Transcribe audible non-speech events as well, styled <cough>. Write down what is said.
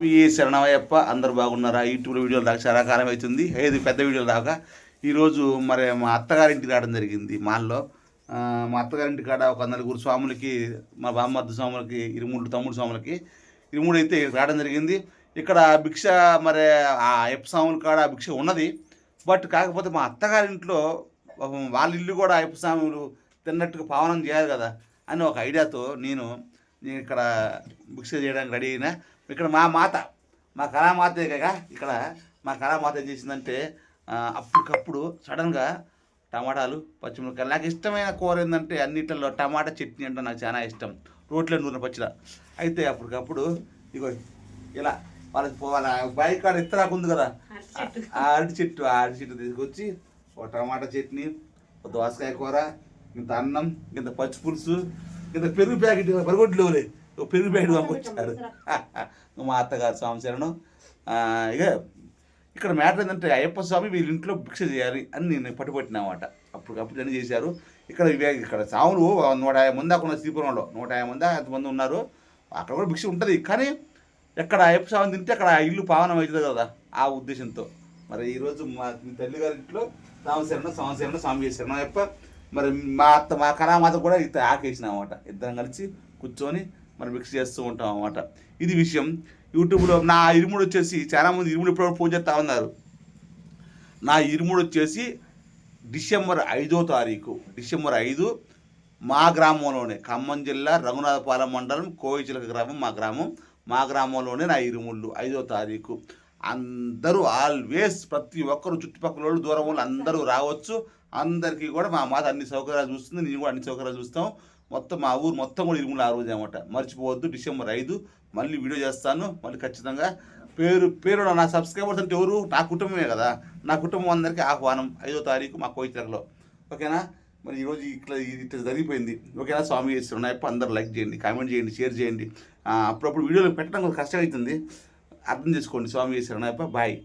ఈ శరణమయ్యప్ప అందరు బాగున్నారా? యూట్యూబ్లో వీడియోలు రాక చాలా కాలం అవుతుంది. ఏది పెద్ద వీడియోలు దాకా. ఈరోజు మరి మా అత్తగారింటికి రావడం జరిగింది మాల్లో. మా అత్తగారింటి కాడ ఒక నలుగురు స్వాములకి మా బామ్మర్ది స్వాములకి ఇరుమూడు తమ్ముడు స్వాములకి ఇరుమూడు అయితే రావడం జరిగింది. ఇక్కడ భిక్ష మరి ఆ అయ్యప్ప స్వాముల కాడ ఆ భిక్ష ఉన్నది. బట్ కాకపోతే మా అత్తగారింట్లో పాపం వాళ్ళ ఇల్లు కూడా అయ్యప్ప స్వాములు తిన్నట్టుగా పావనం చేయాలి కదా అని ఒక ఐడియాతో నేను నేను ఇక్కడ భిక్ష చేయడానికి రెడీ అయినా ఇక్కడ మా మాత మా కళామాతే కదా ఇక్కడ మా కళామాత ఏం చేసిందంటే అప్పటికప్పుడు సడన్గా టమాటాలు పచ్చిమిరపకాయలు నాకు ఇష్టమైన కూర ఏంటంటే అన్నిటిలో టమాటా చట్నీ అంటే నాకు చాలా ఇష్టం. రోట్లో నూనె పచ్చిల అయితే అప్పటికప్పుడు ఇగో ఇలా వాళ్ళకి పో- వాళ్ళ బైక్ కాడ ఇత్తరాకు ఉంది కదా ఆ అరటి చెట్టు ఆ అరటి చెట్టు తీసుకొచ్చి ఒక టమాటా చట్నీ ఒక దోసకాయ కూర ఇంత అన్నం ఇంత పచ్చి పులుసు ఇంత పెరుగు ప్యాకెట్ పరగొడ్లు లేవులే పెరుగు ప్యాకెట్ పంపించారు <laughs> మా అత్తగారు ఆ, ఇక ఇక్కడ మ్యాటర్ ఏంటంటే అయ్యప్ప స్వామి వీళ్ళ ఇంట్లో భిక్ష చేయాలి అని నేను పట్టుబట్టినమాట. అప్పుడు అప్పుడు అని చేశారు. ఇక్కడ ఇక్కడ సాములు నూట యాభై మంది అక్కడ శ్రీపురంలో. నూట యాభై మంది ఎంతమంది ఉన్నారు? అక్కడ కూడా భిక్ష ఉంటుంది. కానీ ఎక్కడ అయ్యప్ప స్వామి తింటే అక్కడ ఆ ఇల్లు పావనం అవుతుంది కదా ఆ ఉద్దేశంతో. మరి ఈరోజు మా మీ తల్లి గారి ఇంట్లో సామశరణ సంవత్సరం స్వామి చేశారు అయ్యప్ప మరి మా అత్త మా కళామాత కూడా ఇత ఆకేసిన అనమాట ఇద్దరం కలిసి కూర్చొని మనం మిక్స్ చేస్తూ ఉంటాం అనమాట ఇది విషయం. యూట్యూబ్లో నా ఇరుముడు వచ్చేసి చాలామంది ఇరుముడు ఇప్పుడు ఫోన్ చేస్తూ ఉన్నారు. నా ఇరుముడు వచ్చేసి డిసెంబర్ ఐదో తారీఖు. డిసెంబర్ ఐదు మా గ్రామంలోనే ఖమ్మం జిల్లా రఘునాథపాలెం మండలం కోయిచిలక గ్రామం మా గ్రామం. మా గ్రామంలోనే నా ఇరుముళ్ళు. ఐదో తారీఖు. అందరూ ఆల్వేస్ ప్రతి ఒక్కరు చుట్టుపక్కల వాళ్ళు దూరం వాళ్ళు అందరూ రావచ్చు. అందరికీ కూడా మా మాత అన్ని సౌకర్యాలు చూస్తుంది. నేను కూడా అన్ని సౌకర్యాలు చూస్తాం. మొత్తం మా ఊరు మొత్తం కూడా ఇరుములు ఆ రోజు అనమాట మర్చిపోవద్దు. డిసెంబర్ ఐదు మళ్ళీ వీడియో చేస్తాను. మళ్ళీ ఖచ్చితంగా పేరు పేరు నా సబ్స్క్రైబర్స్ అంటే ఎవరు? నా కుటుంబమే కదా. నా కుటుంబం అందరికీ ఆహ్వానం. ఐదో తారీఖు మా కోయిచరలో ఓకేనా? మరి ఈరోజు ఇట్లా ఇది ఇట్లా జరిగిపోయింది. ఓకేనా? స్వామి చేస్తున్నాయప్ప అందరు లైక్ చేయండి కామెంట్ చేయండి షేర్ చేయండి. అప్పుడప్పుడు వీడియోలు పెట్టడం కొంచెం కష్టమవుతుంది అర్థం చేసుకోండి. స్వామి చేస్తున్నాయప్ప బాయ్.